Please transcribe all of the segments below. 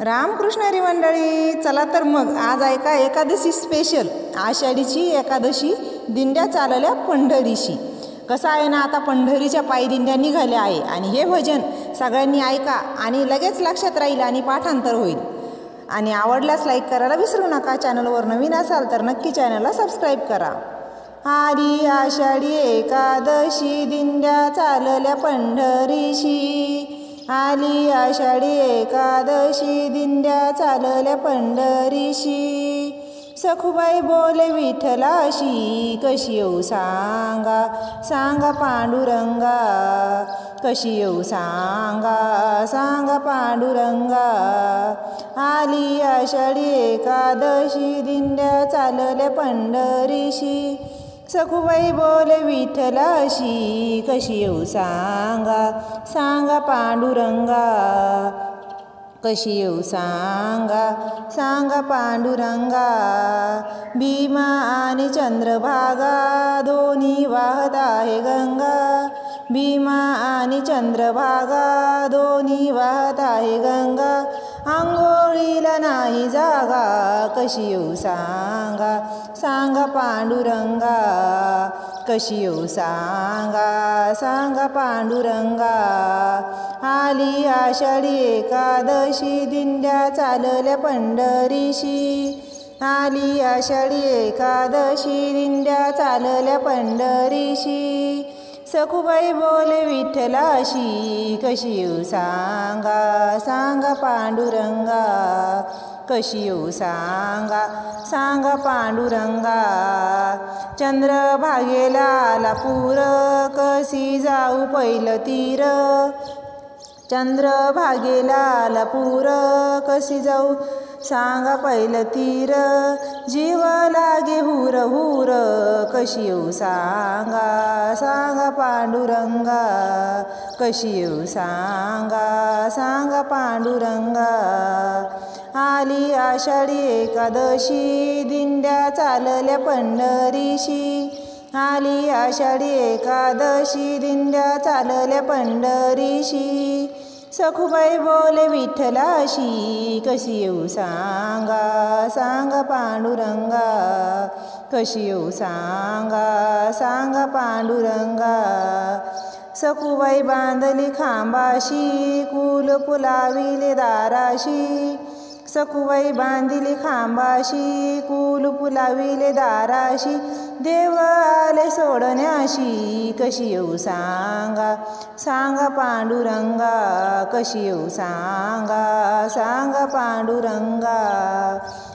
रामकृष्ण हरी मंडळी चला तर मग आज ऐका एकादशी स्पेशल आषाढीची एकादशी दिंड्या चालल्या पंढरीशी. कसं आहे ना आता पंढरीच्या पायी दिंड्या निघाल्या आहे. आणि हे भजन सगळ्यांनी ऐका आणि लगेच लक्षात राहील आणि पाठांतर होईल. आणि आवडल्यास लाईक करायला विसरू नका. चॅनलवर नवीन असाल तर नक्की चॅनलला सबस्क्राईब करा. आरी आषाढी एकादशी दिंड्या चालल्या पंढरीशी. आली आषाढी एकादशी दिंड्या चालल्या पंढरीशी. सखुबाई बोले विठ्ठलाशी कशी येऊ सांगा? सांगा पांडुरंगा कशी येऊ सांगा? सांगा पांडुरंगा. आली आषाढी एकादशी दिंड्या चालल्या पंढरीशी. सखुबाई बोले विठ्ठलाशी कशी येऊ सांगा? सांगा पांडुरंगा. कशी येऊ सांगा? सांगा पांडुरंगा. भीमा आणि चंद्रभागा दोन्ही वाहत आहे गंगा. भीमा आणि चंद्रभागा दोन्ही वाहत आहे गंगा. आंघोळीला नाही जागा कशी येऊ सांगा? सांगा पांडुरंगा कशी येऊ सांगा? सांगा पांडुरंगा. आली आषाढी एकादशी दिंड्या चालल्या पंढरीशी. आली आषाढी एकादशी दिंड्या चालल्या पंढरीशी. सखुबाई बोले विठ्ठलाशी कशी येऊ सांगा सांगा पांडुरंगा कशी येऊ सांगा सांगा पांडुरंगा. चंद्रभागेला आला पूर कशी जाऊ पहिलं तीर? चंद्रभागेला आला पूर कशी जाऊ? सांगा पहिलं तीर. जीव लागे हुर हुर कशी येऊ सांगा सांगा पांडुरंगा. कशी येऊ सांगा सांगा पांडुरंगा. आली आषाढी एकादशी दिंड्या चालल्या पंढरीशी. आली आषाढी एकादशी दिंड्या चालल्या पंढरीशी. सखुबाई बोले विठ्ठलाशी कशी येऊ सांगा सांगा पांडुरंगा. कशी येऊ सांगा सांगा पांडुरंगा। सखुबाई बांधली खांबाशी कुल पुलाविले दाराशी। सखुबाई बांधिली खांबाशी कुल पुलाविले दाराशी। देव आले सोडण्याशी कशी येऊ सांगा सांगा पांडुरंगा। कशी येऊ सांगा सांगा पांडुरंगा।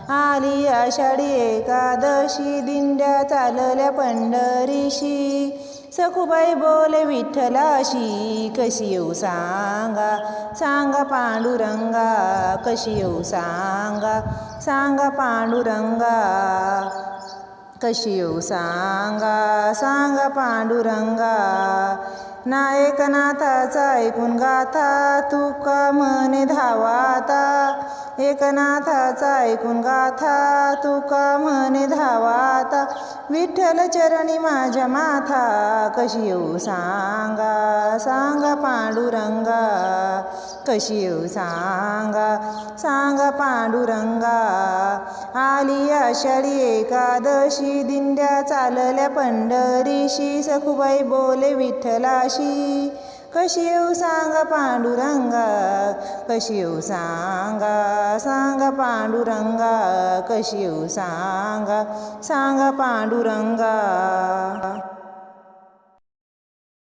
आली आषाढी एकादशी दिंड्या चालल्या पंढरीशी. सखुबाई बोले विठ्ठलाशी कशी येऊ सांगा? सांगा पांडुरंगा कशी येऊ सांगा? सांगा पांडुरंगा कशी येऊ सांगा सांगा पांडुरंगा. नायकनाथाचा ऐकून गाथा तुका म्हणे धावाता. एकनाथाचा ऐकून गाथा तुका म्हणे धावाता. विठ्ठल चरणी माझ्या माथा कशी येऊ सांगा सांगा पांडुरंगा. कशी येऊ सांगा सांगा पांडुरंगा. आली आषाढी एकादशी. दिंड्या चालल्या पंढरीशी. सखुबाई बोले विठ्ठलाशी. कशी येऊ सांगा पांडुरंगा. कशी येऊ सांगा सांगा पांडुरंगा. कशी येऊ सांगा सांगा पांडुरंगा.